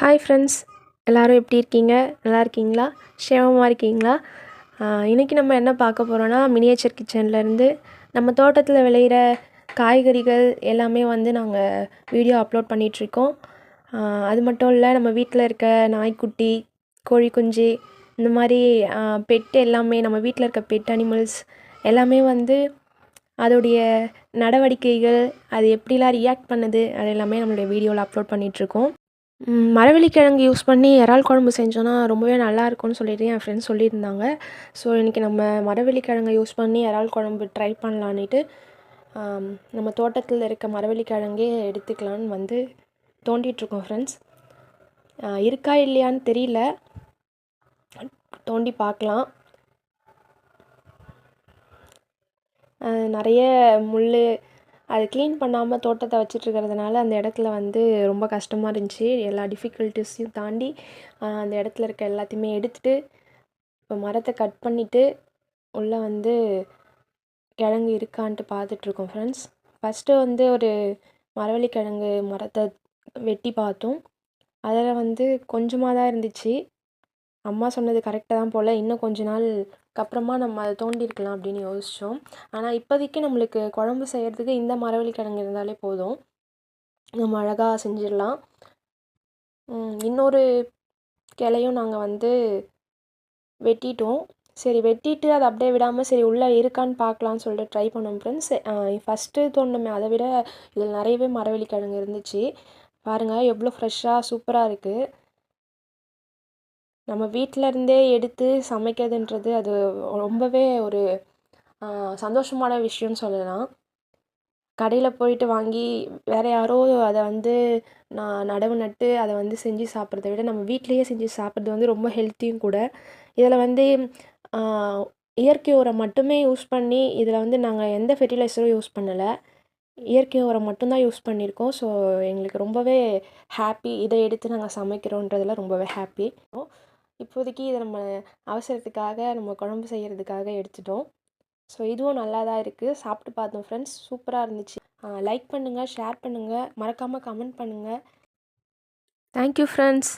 Hi friends எல்லோரும் எப்படி இருக்கீங்க? நல்லா இருக்கீங்களா? க்ஷேமமாக இருக்கீங்களா? இன்றைக்கி நம்ம என்ன பார்க்க போகிறோன்னா மினியேச்சர் கிச்சன்லேருந்து நம்ம தோட்டத்தில் விளையிற காய்கறிகள் எல்லாமே வந்து நாங்கள் வீடியோ அப்லோட் பண்ணிகிட்ருக்கோம் அது மட்டும் இல்லை நம்ம வீட்டில் இருக்க நாய்க்குட்டி கோழி குஞ்சு இந்த மாதிரி பெட் எல்லாமே நம்ம வீட்டில் இருக்க பெட் அனிமல்ஸ் எல்லாமே வந்து அதோடைய நடவடிக்கைகள் அது எப்படிலாம் ரியாக்ட் பண்ணுது அது எல்லாமே நம்மளுடைய வீடியோவில் அப்லோட் பண்ணிகிட்ருக்கோம் மரவள்ளிக்கிழங்கு யூஸ் பண்ணி இறால் குழம்பு செஞ்சோன்னா ரொம்பவே நல்லாயிருக்கும்னு சொல்லிட்டு என் ஃப்ரெண்ட்ஸ் சொல்லியிருந்தாங்க. ஸோ இன்றைக்கி நம்ம மரவள்ளிக்கிழங்க யூஸ் பண்ணி இறால் குழம்பு ட்ரை பண்ணலான்னுட்டு நம்ம தோட்டத்தில் இருக்க மரவள்ளிக்கிழங்கே எடுத்துக்கலான்னு வந்து தோண்டிகிட்ருக்கோம் ஃப்ரெண்ட்ஸ் இருக்கா இல்லையான்னு தெரியல. தோண்டி பார்க்கலாம். நிறைய முள் அது க்ளீன் பண்ணாமல் தோட்டத்தை வச்சிட்ருக்கிறதுனால அந்த இடத்துல வந்து ரொம்ப கஷ்டமாக இருந்துச்சு. எல்லா டிஃபிகல்ட்டிஸையும் தாண்டி அந்த இடத்துல இருக்க எல்லாத்தையுமே எடுத்துகிட்டு இப்போ மரத்தை கட் பண்ணிவிட்டு உள்ளே வந்து கிழங்கு இருக்கான்ட்டு பார்த்துட்ருக்கோம் ஃப்ரெண்ட்ஸ் ஃபஸ்ட்டு வந்து ஒரு மரவள்ளிக்கிழங்கு மரத்தை வெட்டி பார்த்தோம். அதில் வந்து கொஞ்சமாக தான் இருந்துச்சு. அம்மா சொன்னது கரெக்டாக தான் போல். இன்னும் கொஞ்ச நாளுக்கு அப்புறமா நம்ம அதை தோண்டியிருக்கலாம் அப்படின்னு யோசித்தோம் ஆனால் இப்போதைக்கு நம்மளுக்கு குழம்பு செய்கிறதுக்கு இந்த மரவள்ளி கிழங்கு இருந்தாலே போதும். நம்ம அழகாக செஞ்சிடலாம். இன்னொரு கிளையும் நாங்கள் வந்து வெட்டிட்டோம். சரி வெட்டிட்டு அதை அப்படியே விடாமல் சரி உள்ளே இருக்கான்னு பார்க்கலான்னு சொல்லிட்டு ட்ரை பண்ணோம் ஃப்ரெண்ட்ஸ் ஃபஸ்ட்டு தோணுமே அதை விட இதில் நிறையவே மரவள்ளி கிழங்கு இருந்துச்சு. பாருங்கள் எவ்வளோ ஃப்ரெஷ்ஷாக சூப்பராக இருக்குது நம்ம வீட்டில் இருந்தே எடுத்து சமைக்கிறதுன்றது அது ரொம்பவே ஒரு சந்தோஷமான விஷயம்னு சொல்லலாம். கடையில் போயிட்டு வாங்கி வேறு யாரோ அதை வந்து நான் நடவு நட்டு அதை வந்து செஞ்சு சாப்பிட்றத விட நம்ம வீட்லேயே செஞ்சு சாப்பிட்றது வந்து ரொம்ப ஹெல்த்தியும் கூட. இதில் வந்து இயற்கை உரம் மட்டுமே யூஸ் பண்ணி இதில் வந்து நாங்கள் எந்த ஃபெர்டிலைசரும் யூஸ் பண்ணலை. இயற்கை உரம் மட்டும்தான் யூஸ் பண்ணியிருக்கோம். ஸோ எங்களுக்கு ரொம்பவே ஹாப்பி இதை எடுத்து நாங்கள் சமைக்கிறோன்றதில் ரொம்பவே ஹாப்பி இப்போதைக்கு இதை நம்ம அவசரத்துக்காக நம்ம குழம்பு செய்கிறதுக்காக எடுத்துட்டோம். ஸோ இதுவும் நல்லா தான் இருக்குது சாப்பிட்டு பார்த்தோம் ஃப்ரெண்ட்ஸ் சூப்பராக இருந்துச்சு. லைக் பண்ணுங்கள் ஷேர் பண்ணுங்கள் மறக்காமல் கமெண்ட் பண்ணுங்கள் தேங்க்யூ ஃப்ரெண்ட்ஸ்